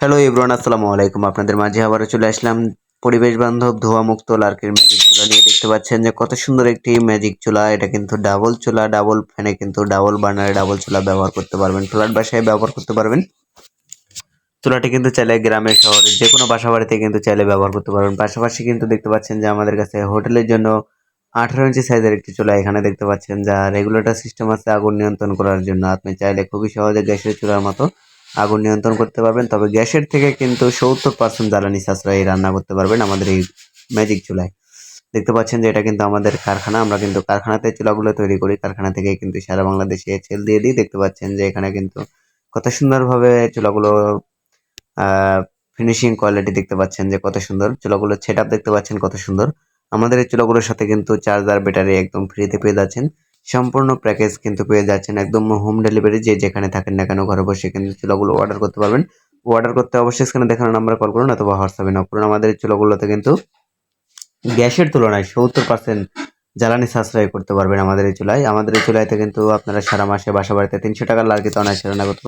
Hello Ibran আসসালামু আলাইকুম। আপনাদের মাঝে আবারও চলে আসলাম পরিবেশ বান্ধব ধোয়া মুক্ত লার্কের ম্যাজিক চুলা নিয়ে। দেখতে পাচ্ছেন যে কত সুন্দর একটি ম্যাজিক চুলা। এটা কিন্তু ডাবল চুলা ডাবল ফ্যানে কিন্তু ডাবল বার্নারে ডাবল চুলা ব্যবহার করতে পারবেন। ফ্ল্যাট বাসায় ব্যবহার করতে পারবেন। চুলাটি কিন্তু চাইলে গ্রামের শহরে যে কোনো বাসা বাড়িতে কিন্তু চাইলে ব্যবহার করতে পারবেন। পাশাপাশি কিন্তু দেখতে পাচ্ছেন যে আমাদের কাছে হোটেলের জন্য আঠারো ইঞ্চি সাইজের একটি চুলা এখানে দেখতে পাচ্ছেন। যা রেগুলেটর সিস্টেম আছে, আগুন নিয়ন্ত্রণ করার জন্য। আপনি চাইলে খুবই সহজে গ্যাসের চুলার মতো আগুন নিয়ন্ত্রণ করতে পারবেন। তবে গ্যাসের থেকে কিন্তু সত্তর পার্সেন্ট জ্বালানি সাশ্রয়ী রান্না করতে পারবেন আমাদের এই ম্যাজিক চুলায়। দেখতে পাচ্ছেন যে এটা কিন্তু আমাদের কারখানা। আমরা কিন্তু কারখানাতে চুলাগুলো তৈরি করি। কারখানা থেকে কিন্তু সারা বাংলাদেশে সেল দিয়ে দিই। দেখতে পাচ্ছেন যে এখানে কিন্তু কত সুন্দরভাবে চুলাগুলো ফিনিশিং কোয়ালিটি দেখতে পাচ্ছেন যে কত সুন্দর। চুলাগুলোর সেট দেখতে পাচ্ছেন কত সুন্দর। আমাদের এই চুলাগুলোর সাথে কিন্তু চার্জার ব্যাটারি একদম ফ্রিতে পেয়ে যাচ্ছেন। সম্পূর্ণ প্যাকেজ কিন্তু পেয়ে যাচ্ছেন একদম হোম ডেলিভারি যে যেখানে থাকেন না কেন, ঘরে বসে কিন্তু চুলাগুলো অর্ডার করতে পারবেন। অর্ডার করতে অবশ্যই এখানে দেখানো নাম্বার কল করুন অথবা হোয়াটসঅ্যাপে নক করুন। আমাদের চুলাগুলোতে কিন্তু গ্যাসের তুলনায় সত্তর পার্সেন্ট জ্বালানি সাশ্রয় করতে পারবেন আমাদের এই চুলায়। আমাদের এই চুলাইতে কিন্তু আপনারা সারা মাসে বাসা বাড়িতে তিনশো টাকার লার্কিতে অনায়াসে রান্না করতে